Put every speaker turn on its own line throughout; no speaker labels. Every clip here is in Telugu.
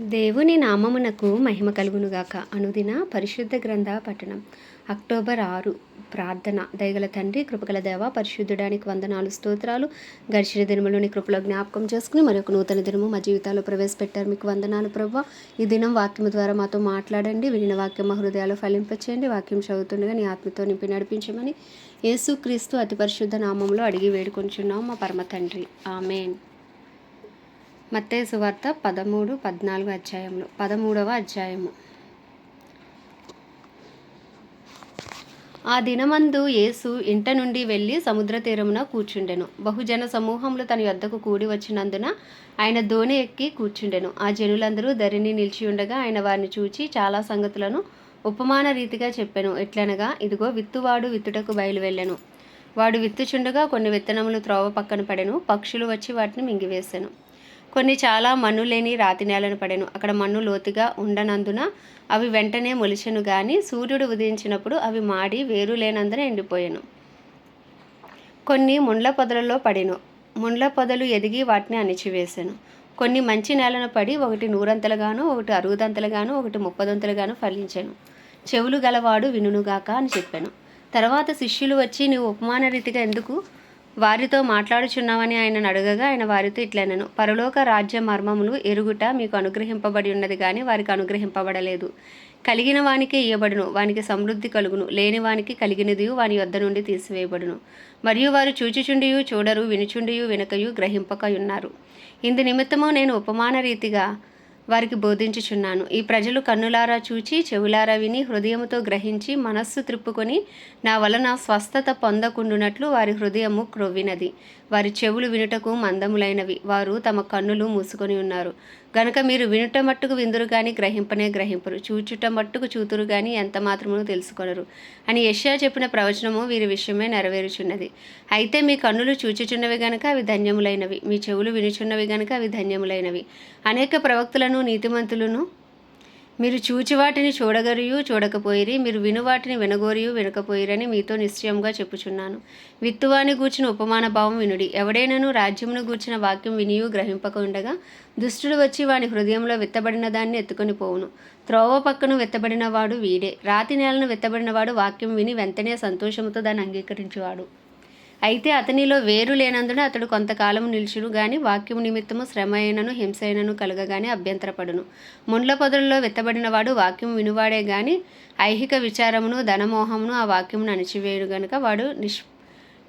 దేవుని నామమునకు మహిమ కలుగునుగాక. అనుదిన పరిశుద్ధ గ్రంథ పట్టణం అక్టోబర్ ఆరు. ప్రార్థన. దయగల తండ్రి కృపగల దేవ పరిశుద్ధుడానికి వందనాలు స్తోత్రాలు. గడిచిన దినములోని కృపలో జ్ఞాపకం చేసుకుని మరొక నూతన దినము మా జీవితాల్లో ప్రవేశపెట్టారు మీకు వందనాలు ప్రభావ ఈ దినం వాక్యము ద్వారా మాతో మాట్లాడండి వినిన వాక్యం మా హృదయాలు ఫలింపచేయండి వాక్యం చదువుతుండగా నీ ఆత్మతో నింపి నడిపించమని యేసుక్రీస్తు అతి పరిశుద్ధ నామంలో అడిగి వేడుకొంచున్నాం మా పరమ తండ్రి. ఆమెన్. మత్తయి సువార్త పదమూడు పద్నాలుగు అధ్యాయములు. పదమూడవ అధ్యాయము. ఆ దినమందు యేసు ఇంట నుండి వెళ్ళి సముద్ర తీరమున కూర్చుండెను. బహుజన సమూహములు తన యొద్దకు కూడి వచ్చినందున ఆయన దోణి ఎక్కి కూర్చుండెను. ఆ జనులందరూ ధరిని నిలిచి ఉండగా ఆయన వారిని చూచి చాలా సంగతులను ఉపమాన రీతిగా చెప్పాను. ఎట్లనగా ఇదిగో విత్తువాడు విత్తుటకు బయలువెళ్ళెను. వాడు విత్తుచుండగా కొన్ని విత్తనములు త్రోవ పక్కన పడెను. పక్షులు వచ్చి వాటిని మింగివేసెను. కొన్ని చాలా మన్ను లేని రాతి నేలను పడెను. అక్కడ మన్ను లోతుగా ఉండనందున అవి వెంటనే మొలిచెను గాని సూర్యుడు ఉదయించినప్పుడు అవి మాడి వేరు లేనందున ఎండిపోయాను. కొన్ని ముండ్ల పొదలలో పడెను. ముండ్ల పొదలు ఎదిగి వాటిని అణిచివేశాను కొన్ని మంచి నేలను పడి ఒకటి నూరంతలుగాను ఒకటి అరుగుదంతలుగాను ఒకటి ముప్పదంతలుగాను ఫలించాను. చెవులు గలవాడు వినుగాక అని చెప్పాను. తర్వాత శిష్యులు వచ్చి నీవు ఉపమాన రీతిగా ఎందుకు వారితో మాట్లాడుచున్నామని ఆయన అడగగా ఆయన వారితో ఇట్లనను పరలోక రాజ్య మర్మములు ఎరుగుట మీకు అనుగ్రహింపబడి ఉన్నది కానీ వారికి అనుగ్రహింపబడలేదు. కలిగిన వానికి ఇయ్యబడును వానికి సమృద్ధి కలుగును లేని వానికి కలిగినది వాని యొద్ద నుండి తీసివేయబడును. మరియు వారు చూచిచుండియు చూడరు వినుచుండియు వినకయు గ్రహింపకయున్నారు. ఇందు నిమిత్తము నేను ఉపమాన రీతిగా వారికి బోధించుచున్నాను. ఈ ప్రజలు కన్నులారా చూచి చెవులారా విని హృదయముతో గ్రహించి మనస్సు త్రిప్పుకొని నా వలన స్వస్థత పొందకుండునట్లు వారి హృదయము క్రొవ్వినది. వారి చెవులు వినుటకు మందములైనవి. వారు తమ కన్నులు మూసుకొని ఉన్నారు. గనుక మీరు వినుట మట్టుకు విందురు కానీ గ్రహింపనే గ్రహింపరు. చూచుట మట్టుకు చూతురు కానీ ఎంత మాత్రమును తెలుసుకొనరు. అని యష్యా చెప్పిన ప్రవచనము వీరి విషయమే నెరవేరుచున్నది. అయితే మీ కన్నులు చూచుచున్నవి గనక అవి ధన్యములైనవి. మీ చెవులు వినుచున్నవి గనక అవి ధన్యములైనవి. అనేక ప్రవక్తులను నీతిమంతులను మీరు చూచి వాటిని చూడగరియు చూడకపోయిరి. మీరు విను వాటిని వినగోరియు వినకపోయిరని మీతో నిశ్చయంగా చెప్పుచున్నాను. విత్తువాని గూర్చిన ఉపమాన భావం వినుడి. ఎవడైనను రాజ్యమును గూర్చిన వాక్యం వినియు గ్రహింపక ఉండగా దుష్టుడు వచ్చి వాని హృదయంలో విత్తబడిన దాన్ని ఎత్తుకొని పోవును. త్రోవ పక్కను విత్తబడినవాడు వీడే. రాతి నేలను విత్తబడినవాడు వాక్యం విని వెంటనే సంతోషంతో దాన్ని అంగీకరించువాడు. అయితే అతనిలో వేరు లేనందున అతడు కొంతకాలం నిలుచును గాని వాక్యము నిమిత్తము శ్రమ అయినను హింస అయినను కలగగానే అభ్యంతరపడును. ముండ్ల పొదలలో విత్తబడినవాడు వాక్యం వినువాడే గాని ఐహిక విచారమును ధనమోహమును ఆ వాక్యమును అణిచివేయుడు గనుక వాడు నిష్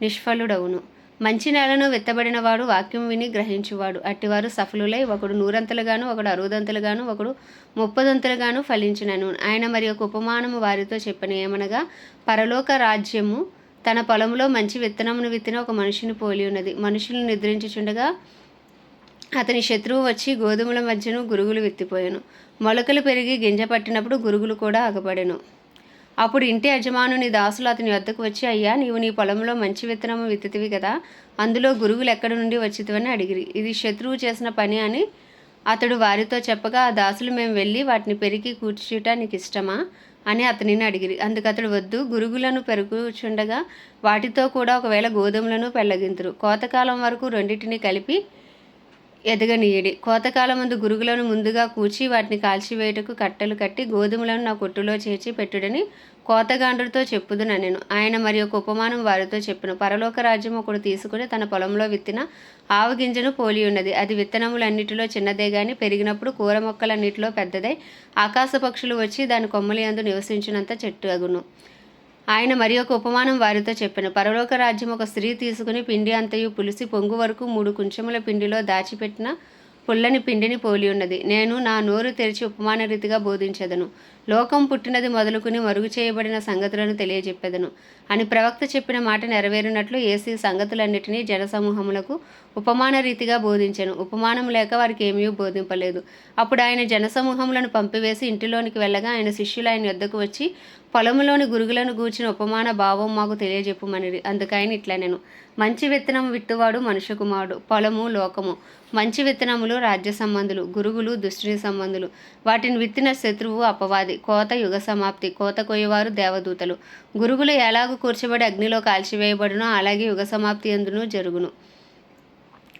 నిష్ఫలుడవును. మంచి నేలను విత్తబడిన వాడు వాక్యం విని గ్రహించువాడు. అట్టివారు సఫలులై ఒకడు నూరంతలుగాను ఒకడు అరుదంతలుగాను ఒకడు ముప్పదంతలుగాను ఫలించినను. ఆయన మరి ఒక ఉపమానము వారితో చెప్పిన ఏమనగా పరలోక రాజ్యము తన పొలంలో మంచి విత్తనమును విత్తిన ఒక మనిషిని పోలి ఉన్నది. మనుషులు నిద్రించుచుండగా అతని శత్రువు వచ్చి గోధుమల మధ్యను గురుగులు విత్తిపోయాను. మొలకలు పెరిగి గింజ పట్టినప్పుడు గురుగులు కూడా ఆగపడెను అప్పుడు ఇంటి యజమానుని దాసులు అతని వద్దకు వచ్చి అయ్యా నీవు నీ పొలంలో మంచి విత్తనము విత్తితివి కదా అందులో గురుగులు ఎక్కడి నుండి వచ్చితివని అడిగిరి. ఇది శత్రువు చేసిన పని అని అతడు వారితో చెప్పగా ఆ దాసులు మేము వెళ్ళి వాటిని పెరిగి కూర్చుట నీకు ఇష్టమా అని అతనిని అడిగిరి. అందుకు అతడు వద్దు గురుగులను పెరుగుచుండగా వాటితో కూడా ఒకవేళ గోధుమలను పెళ్ళగింతురు. కోతకాలం వరకు రెండింటిని కలిపి ఎదగనీయడి. కోతకాలం ముందు గురుగులను ముందుగా కూర్చి వాటిని కాల్చివేయటకు కట్టెలు కట్టి గోధుమలను నా కొట్టులో చేర్చి పెట్టుడని కోతగాండ్రుతో చెప్పుదున నేను. ఆయన మరి ఒక ఉపమానం వారితో చెప్పిన. పరలోక రాజ్యం ఒకడు తీసుకుని తన పొలంలో విత్తిన ఆవు గింజను పోలి ఉన్నది. అది విత్తనములన్నిటిలో చిన్నదే గాని పెరిగినప్పుడు కూర మొక్కలన్నిటిలో పెద్దదై. ఆకాశ పక్షులు వచ్చి దాని కొమ్మలి అందు నివసించినంత చెట్టు అగును. ఆయన మరి ఒక ఉపమానం వారితో చెప్పాను. పరలోక రాజ్యం ఒక స్త్రీ తీసుకుని పిండి అంతయు పులిసి పొంగు వరకు మూడు కుంచెముల పిండిలో దాచిపెట్టిన పుల్లని పిండిని పోలి ఉన్నది. నేను నా నోరు తెరిచి ఉపమాన రీతిగా బోధించదను. లోకం పుట్టినది మొదలుకుని మరుగు చేయబడిన సంగతులను తెలియజెప్పెదను. అని ప్రవక్త చెప్పిన మాట నెరవేరినట్లు ఏసీ సంగతులన్నిటినీ జనసమూహములకు ఉపమాన రీతిగా బోధించను. ఉపమానం లేక వారికి ఏమీ బోధింపలేదు. అప్పుడు ఆయన జనసమూహములను పంపివేసి ఇంటిలోనికి వెళ్ళగా ఆయన శిష్యులు ఆయన యొద్దకు వచ్చి పొలములోని గురుగులను గూర్చిన ఉపమాన భావం మాకు తెలియజెప్పమని అందుకని ఇట్లా నేను మంచి విత్తనం విత్తువాడు మనుష్య కుమారుడు పొలము లోకము. మంచి విత్తనములు రాజ్య సంబంధులు గురుగులు దుష్టుని సంబంధులు. వాటిని విత్తిన శత్రువు అపవాది. కోత యుగ సమాప్తి. కోత కొయ్యవారు దేవదూతలు. గురుగులు ఎలాగూ కూర్చబడి అగ్నిలో కాల్చివేయబడునో అలాగే యుగ సమాప్తి ఎందునూ జరుగును.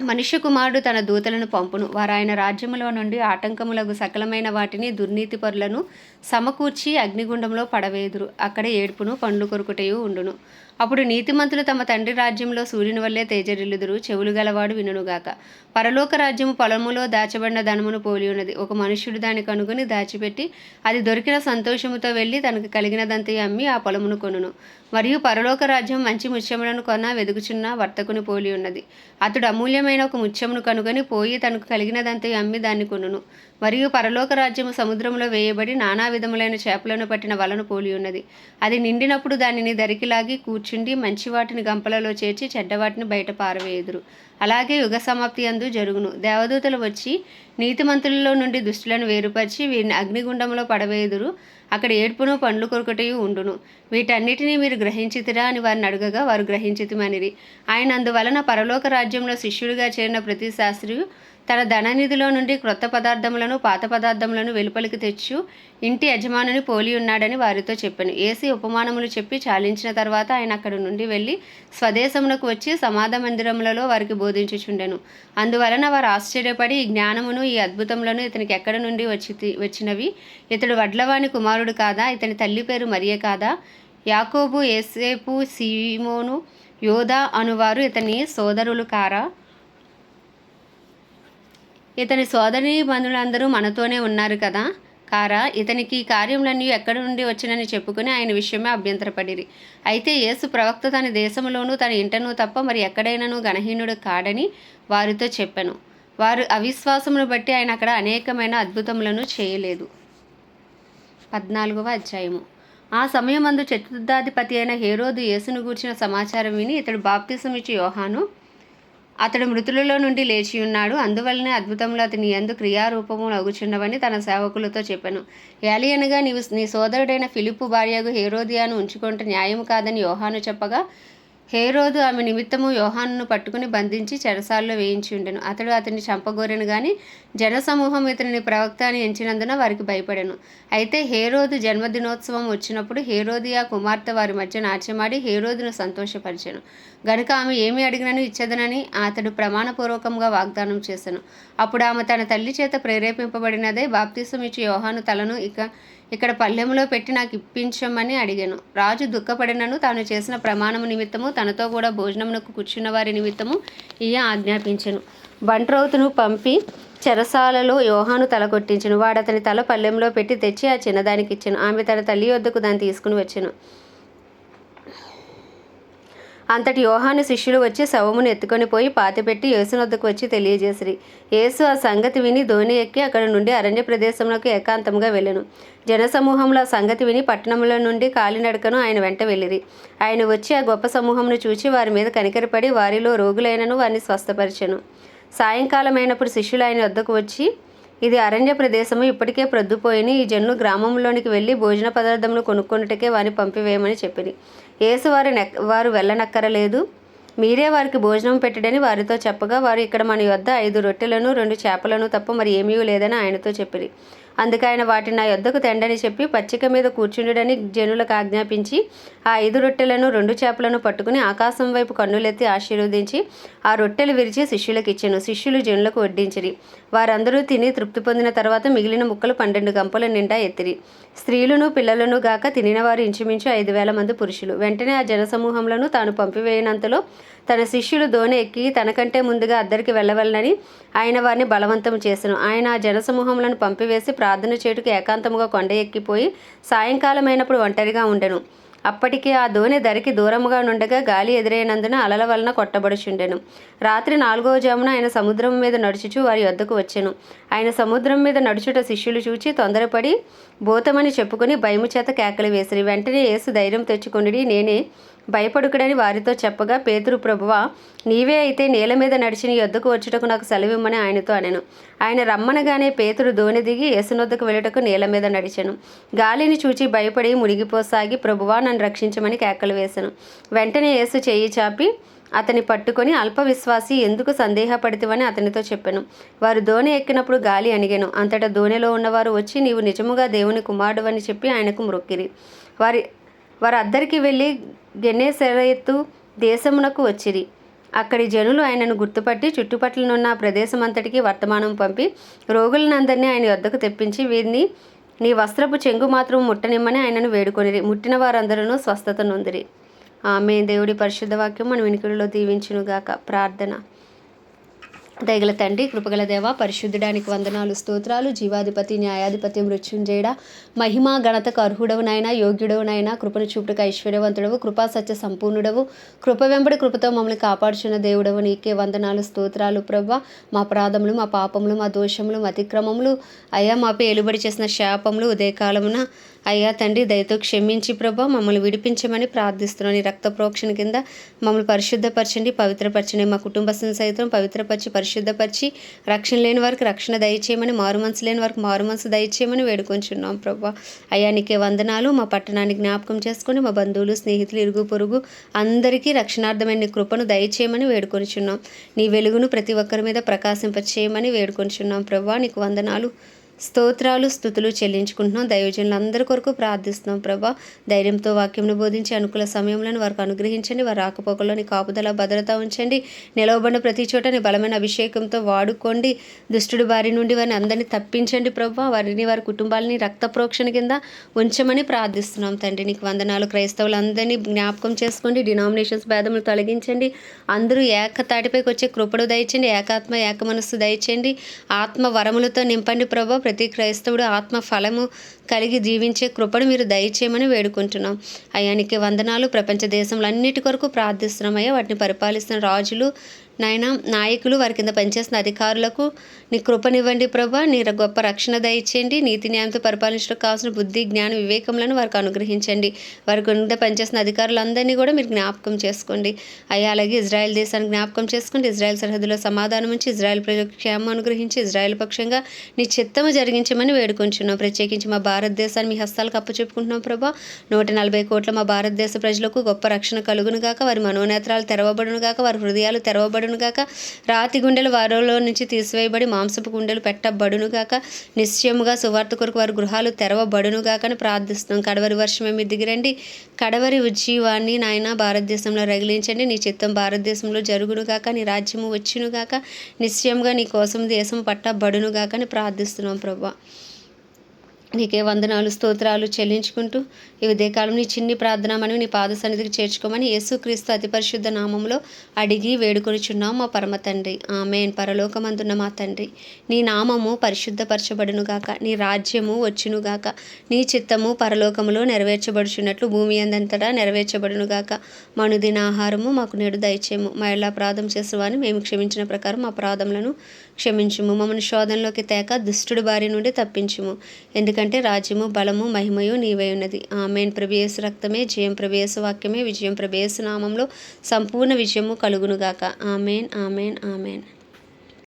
మనుష్య కుమారుడు తన దూతలను పంపును. వారు ఆయన రాజ్యములో నుండి ఆటంకములకు సకలమైన వాటిని దుర్నీతి పరులను సమకూర్చి అగ్నిగుండంలో పడవేదురు అక్కడ ఏడుపును పండ్లు కొరుకుటయు ఉండును. అప్పుడు నీతిమంతులు తమ తండ్రి రాజ్యంలో సూర్యుని వల్లే తేజరిల్లుదురు చెవులు గలవాడు వినుగాక పరలోక రాజ్యము పొలములో దాచబడిన ధనమును పోలి ఉన్నది. ఒక మనుష్యుడు దాన్ని కనుగొని దాచిపెట్టి అది దొరికిన సంతోషముతో వెళ్ళి తనకు కలిగినదంతా అమ్మి ఆ పొలమును కొనును. మరియు పరలోక రాజ్యం మంచి ముత్యములను కొన వెదుకుచున్న వర్తకుని పోలి ఉన్నది. అతడు అమూల్యమైన ఒక ముత్యమును కనుగొని పోయి తనకు కలిగినదంతా అమ్మి దాన్ని కొనును. మరియు పరలోక రాజ్యము సముద్రంలో వేయబడి నానా విధములైన చేపలను పట్టిన వలను పోలి ఉన్నది. అది నిండినప్పుడు దానిని దరికిలాగి కూర్చుండి మంచి వాటిని గంపలలో చేర్చి చెడ్డవాటిని బయట పారవేయుదురు. అలాగే యుగ సమాప్తి అందు జరుగును. దేవదూతలు వచ్చి నీతిమంతులలో నుండి దుష్టులను వేరుపరిచి వీరిని అగ్నిగుండంలో పడవేయుదురు. అక్కడ ఏడ్పును పండ్లు కొరకటయు ఉండును. వీటన్నిటినీ మీరు గ్రహించితిరా అని వారిని అడగగా వారు గ్రహించితిమనిరి. ఆయన అందువలన పరలోక రాజ్యంలో శిష్యుడిగా చేరిన ప్రతి శాస్త్రియు తన ధననిధిలో నుండి క్రొత్త పదార్థములను పాత పదార్థములను వెలుపలికి తెచ్చు ఇంటి యజమానుని పోలి ఉన్నాడని వారితో చెప్పాను. ఏసీ ఉపమానములు చెప్పి చాలించిన తర్వాత ఆయన అక్కడి నుండి వెళ్ళి స్వదేశమునకు వచ్చి సమాధ మందిరములలో వారికి బోధించుచుండెను. అందువలన వారు ఆశ్చర్యపడి ఈ జ్ఞానమును ఈ అద్భుతములను ఇతనికి ఎక్కడి నుండి వచ్చి వచ్చినవి? ఇతడు వడ్లవాణి కుమారుడు కాదా? ఇతని తల్లి పేరు మరియే కాదా? యాకోబు ఏసేపు సీమోను యోధా అనువారు ఇతని సోదరులు కారా? ఇతని సోదరి బంధువులందరూ మనతోనే ఉన్నారు కదా? కారా ఇతనికి ఈ కార్యములన్నీ ఎక్కడి నుండి వచ్చినని చెప్పుకుని ఆయన విషయమే అభ్యంతరపడిరి. అయితే యేసు ప్రవక్త తన దేశంలోనూ తన ఇంటను తప్ప మరి ఎక్కడైనాను గణహీనుడు కాడని వారితో చెప్పాను. వారు అవిశ్వాసమును బట్టి ఆయన అక్కడ అనేకమైన అద్భుతములను చేయలేదు. పద్నాలుగవ అధ్యాయము. ఆ సమయమందు చతుర్థాధిపతి అయిన హేరోదు యేసును గూర్చిన సమాచారం విని ఇతడు బాప్తిసం ఇచ్చి యోహాను అతడు మృతులలో నుండి లేచి ఉన్నాడు. అందువలనే అద్భుతంలో అతని ఎందు క్రియారూపము నగుచున్నవని తన సేవకులతో చెప్పాను. ఏలియనగా నీవు నీ సోదరుడైన ఫిలిప్పు భార్యకు హేరోదియాను ఉంచుకుంటే న్యాయం కాదని యోహాను చెప్పగా హేరోదు ఆమె నిమిత్తము యోహానును పట్టుకుని బంధించి చెరసాల్లో వేయించి ఉండెను. అతడు అతన్ని చంపగోరెను గాని జనసమూహం ఇతనిని ప్రవక్త అని ఎంచినందున వారికి భయపడెను. అయితే హేరోదు జన్మదినోత్సవం వచ్చినప్పుడు హేరోదియా కుమార్తె వారి మధ్య నాట్యమాడి హేరోదును సంతోషపరిచెను. గనుక ఆమె ఏమి అడిగినను ఇచ్చేదనని అతడు ప్రమాణపూర్వకంగా వాగ్దానం చేశాను అప్పుడు ఆమె తన తల్లి చేత ప్రేరేపింపబడినదే బాప్తిసం ఇచ్చి యోహాను తలను ఇక ఇక్కడ పల్లెములో పెట్టి నాకు ఇప్పించమని అడిగాను. రాజు దుఃఖపడినను తాను చేసిన ప్రమాణము నిమిత్తము తనతో కూడా భోజనమునకు కూర్చున్న వారి నిమిత్తము ఈయ ఆజ్ఞాపించను. బంట్రౌతును పంపి చెరసాలలో యోహాను తల కొట్టించెను వాడు అతని తల పల్లెంలో పెట్టి తెచ్చి ఆ చిన్నదానికి ఇచ్చాను ఆమె తన తల్లి వద్దకు దాన్ని తీసుకుని వచ్చాను. అంతటి యోహాను శిష్యులు వచ్చి శవమును ఎత్తుకొని పోయి పాతిపెట్టి యేసునొద్దకు వచ్చి తెలియజేసిరి. యేసు ఆ సంగతి విని ధోని ఎక్కి అక్కడ నుండి అరణ్య ప్రదేశంలోకి ఏకాంతంగా వెళ్ళను. జనసమూహంలో ఆ సంగతి విని పట్టణంలో నుండి కాలినడకను ఆయన వెంట వెళ్ళిరి. ఆయన వచ్చి ఆ గొప్ప సమూహంను చూచి వారి మీద కనికరపడి వారిలో రోగులైనను వారిని స్వస్థపరిచెను. సాయంకాలం అయినప్పుడు శిష్యులు ఆయన వద్దకు వచ్చి ఇది అరణ్య ప్రదేశము ఇప్పటికే ప్రొద్దుపోయిన. ఈ జన్ను గ్రామంలోనికి వెళ్ళి భోజన పదార్థములు కొనుక్కొనుటకే వారిని పంపివేయమని చెప్పింది యేసు వారి నెక్ వారు వెళ్ళనక్కరలేదు. మీరే వారికి భోజనం పెట్టడని వారితో చెప్పగా వారు ఇక్కడ మన యొద్ద ఐదు రొట్టెలను రెండు చేపలను తప్ప మరి ఏమీ లేదని ఆయనతో చెప్పిరి. అందుకు ఆయన వాటిని నా యొద్దకు తెండని చెప్పి పచ్చిక మీద కూర్చుండడని జనులకు ఆజ్ఞాపించి ఆ ఐదు రొట్టెలను రెండు చేపలను పట్టుకుని ఆకాశం వైపు కన్నులెత్తి ఆశీర్వదించి ఆ రొట్టెలు విరిచి శిష్యులకు ఇచ్చాను. శిష్యులు జనులకు వడ్డించిరి. వారందరూ తిని తృప్తి పొందిన తర్వాత మిగిలిన ముక్కలు పన్నెండు గంపల నిండా ఎత్తిరి. స్త్రీలను పిల్లలను గాక తినిన వారు ఇంచుమించు ఐదు వేల మంది పురుషులు. వెంటనే ఆ జనసమూహములను తాను పంపివేయనంతలో తన శిష్యులు దోణి ఎక్కి తనకంటే ముందుగా అద్దరికి వెళ్ళవలనని ఆయన వారిని బలవంతం చేసెను. ఆయన ఆ జనసమూహములను పంపివేసి ప్రార్థన చేటుకు ఏకాంతముగా కొండ ఎక్కిపోయి సాయంకాలమైనప్పుడు ఒంటరిగా ఉండెను. అప్పటికి ఆ దోణి ధరికి దూరముగా నుండగా గాలి ఎదురైనందున అలల వలన కొట్టబడుచుండెను. రాత్రి నాలుగవ జామున ఆయన సముద్రం మీద నడుచుచు వారి వద్దకు వచ్చెను. ఆయన సముద్రం మీద నడుచుట శిష్యులు చూచి తొందరపడి భూతమని చెప్పుకొని భయము చేత కేకలు వేసిరి. వెంటనే యేసు ధైర్యం తెచ్చుకొనిడి నేనే భయపడుకుడని వారితో చెప్పగా పేతురు ప్రభువ నీవే అయితే నేల మీద నడిచిన యొద్దకు వచ్చుటకు నాకు సెలవిమ్మని ఆయనతో అనెను. ఆయన రమ్మనగానే పేతురు దోణి దిగి యేసునొద్దకు వెళ్ళుటకు నేల మీద నడిచెను. గాలిని చూచి భయపడి మునిగిపోసాగి ప్రభువా నన్ను రక్షించమని కేకలు వేశాను వెంటనే యేసు చేయి చాపి అతని పట్టుకొని అల్ప విశ్వాసి ఎందుకు సందేహపడితివని అతనితో చెప్పాను. వారు దోణి ఎక్కినప్పుడు గాలి అణిగాను. అంతటా దోణిలో ఉన్నవారు వచ్చి నీవు నిజముగా దేవుని కుమారుడు అని చెప్పి ఆయనకు మ్రొక్కిరి వారి వారందరికీ అద్దరికి వెళ్ళి గెన్నేసరయత్తు దేశమునకు వచ్చిరి. అక్కడి జనులు ఆయనను గుర్తుపట్టి చుట్టుపట్లనున్న ప్రదేశమంతటికి ప్రదేశం అంతటికి వర్తమానం పంపి రోగులనందరినీ ఆయన వద్దకు తెప్పించి వీరిని నీ వస్త్రపు చెంగు మాత్రం ముట్టనిమ్మని ఆయనను వేడుకొనిరి. ముట్టిన వారందరూ స్వస్థత నొందిరి. ఆమె దేవుడి పరిశుద్ధ వాక్యం మన వినికిడిలో దీవించునుగాక. ప్రార్థన. దయగల తండ్రి కృపగల దేవ పరిశుద్ధుడానికి వందనాలు స్తోత్రాలు జీవాధిపతి న్యాయాధిపతి మృత్యుంజయుడ మహిమ ఘనతకు అర్హుడవునైనా యోగ్యుడవునైనా కృపను చూపుటకు ఐశ్వర్యవంతుడవు కృపా సత్య సంపూర్ణుడవు. కృప వెంబడి కృపతో మమ్మల్ని కాపాడుచున్న దేవుడవు నీకే వందనాలు స్తోత్రాలు ప్రభ. మా ప్రాధములు మా పాపములు మా దోషములు మా అతిక్రమములు అయ్యా మాపై ఎలుబడి చేసిన శాపములు ఉదయకాలమున అయ్యా తండ్రి దయతో క్షమించి ప్రభా మమ్మల్ని విడిపించమని ప్రార్థిస్తున్నాను ఈ రక్త ప్రోక్షణ కింద మమ్మల్ని పరిశుద్ధపరచండి పవిత్రపరచండి. మా కుటుంబ సైతం పవిత్రపరిచి పరిశుద్ధపరిచి రక్షణ లేని వారికి రక్షణ దయచేయమని మారు మనసు లేని వారికి మారు మనసు దయచేయమని వేడుకొంచున్నాం ప్రభా. అయ్యా నీకే వందనాలు. మా పట్టణాన్ని జ్ఞాపకం చేసుకొని మా బంధువులు స్నేహితులు ఇరుగు పొరుగు అందరికీ రక్షణార్థమైన నీ కృపను దయచేయమని వేడుకొనిచున్నాం నీ వెలుగును ప్రతి ఒక్కరి మీద ప్రకాశింపచేయమని వేడుకొనిచున్నాం ప్రభా. నీకు వందనాలు. స్తోత్రాలు స్థుతులు చెల్లించుకుంటున్నాం. దైవజనులు అందరి కొరకు ప్రార్థిస్తున్నాం ప్రభా. ధైర్యంతో వాక్యంను బోధించి అనుకూల సమయంలో వారికి అనుగ్రహించండి. వారి రాకపోకలోని కాపుదల భద్రత ఉంచండి. నిలవబడిన ప్రతి చోట నీ బలమైన అభిషేకంతో వాడుకోండి. దుష్టుడి బారి నుండి వారిని అందరినీ తప్పించండి ప్రభా. వారిని వారి కుటుంబాలని రక్త ప్రోక్షణ కింద ఉంచమని ప్రార్థిస్తున్నాం తండ్రి. నీకు వందనాలు. క్రైస్తవులందరినీ జ్ఞాపకం చేసుకోండి. డినామినేషన్స్ భేదములు తొలగించండి. అందరూ ఏకతాటిపైకి వచ్చే కృపడు దయచండి. ఏకాత్మ ఏక మనస్సు దయచండి. ఆత్మ వరములతో నింపండి ప్రభా. ప్రతి క్రైస్తవుడు ఆత్మ ఫలము కలిగి జీవించే కృపను మీరు దయచేయమని వేడుకుంటున్నాం. అయానికి వందనాలు. ప్రపంచ దేశంలో అన్నిటి కొరకు ప్రార్థిస్తున్నామయ్యా వాటిని పరిపాలిస్తున్న రాజులు నాయన నాయకులు వారి కింద పనిచేస్తున్న అధికారులకు నీ కృపనివ్వండి ప్రభా. నీ గొప్ప రక్షణ దయచేయండి. నీతి న్యాయంతో పరిపాలించడం కావాల్సిన బుద్ధి జ్ఞాన వివేకములను వారికి అనుగ్రహించండి. వారి కింద పనిచేస్తున్న అధికారులందరినీ కూడా మీరు జ్ఞాపకం చేసుకోండి. అయ్యా అలాగే ఇజ్రాయెల్ దేశాన్ని జ్ఞాపకం చేసుకోండి. ఇజ్రాయెల్ సరిహద్దులో సమాధానం ఉంచి ఇజ్రాయెల్ ప్రజలకు క్షేమం అనుగ్రహించి ఇజ్రాయెల్ పక్షంగా నీ చిత్తము జరిగించమని వేడుకొంచున్నాం. ప్రత్యేకించి మా భారతదేశాన్ని మీ హస్తాలకు అప్పచెప్పుకుంటున్నాం ప్రభా. నూట నలభై కోట్ల మా భారతదేశ ప్రజలకు గొప్ప రక్షణ కలుగును గాక వారి మనోనేత్రాలు తెరవబడును గాక వారి హృదయాలు తెరవబడును గాక. రాతి గుండెలు వారిలో నుంచి తీసివేయబడి మాంసపు గుండెలు పెట్టబడును గాక. నిశ్చయముగా సువార్త కొరకు వారి గృహాలు తెరవబడును గాక అని ప్రార్థిస్తున్నాం. కడవరి వర్షమే మీరు దిగిరండి కడవరి ఉజ్జీవాన్ని నాయన భారతదేశంలో రగిలించండి. నీ చిత్తం భారతదేశంలో జరుగును గాక. నీ రాజ్యము వచ్చును గాక. నిశ్చయంగా నీ కోసం దేశం పట్టబడును గాక అని ప్రార్థిస్తున్నాం ప్రభా. నీకే వందనాలు స్తోత్రాలు చెల్లించుకుంటూ ఈ ఉదయకాలం నీ చిన్ని ప్రార్థన మనవి నీ పాద సన్నిధికి చేర్చుకోమని యేసుక్రీస్తు అతి పరిశుద్ధ నామంలో అడిగి వేడుకొనిచున్నాం మా పరమ తండ్రి. ఆమెన్. పరలోకమందున్న మా తండ్రి. నీ నామము పరిశుద్ధపరచబడునుగాక నీ రాజ్యము వచ్చునుగాక నీ చిత్తము పరలోకములో నెరవేర్చబడుచున్నట్లు భూమి అందంతటా నెరవేర్చబడునుగాక మనుదిన ఆహారము మాకు నేడు దయచేము మా ఎలా ప్రార్థం చేసేవాని మేము క్షమించిన ప్రకారం మా ప్రాధములను క్షమించుము మమ్మల్ని శోధనలోకి తేక దుష్టుడి బారి నుండి తప్పించుము. ఎందుకంటే రాజ్యము బలము మహిమయు నీవై ఉన్నది. ఆమెన్. ప్రభేసు రక్తమే జయం ప్రభేసు వాక్యమే విజయం ప్రభేసు నామంలో సంపూర్ణ విజయము కలుగునుగాక. Amen amen amen.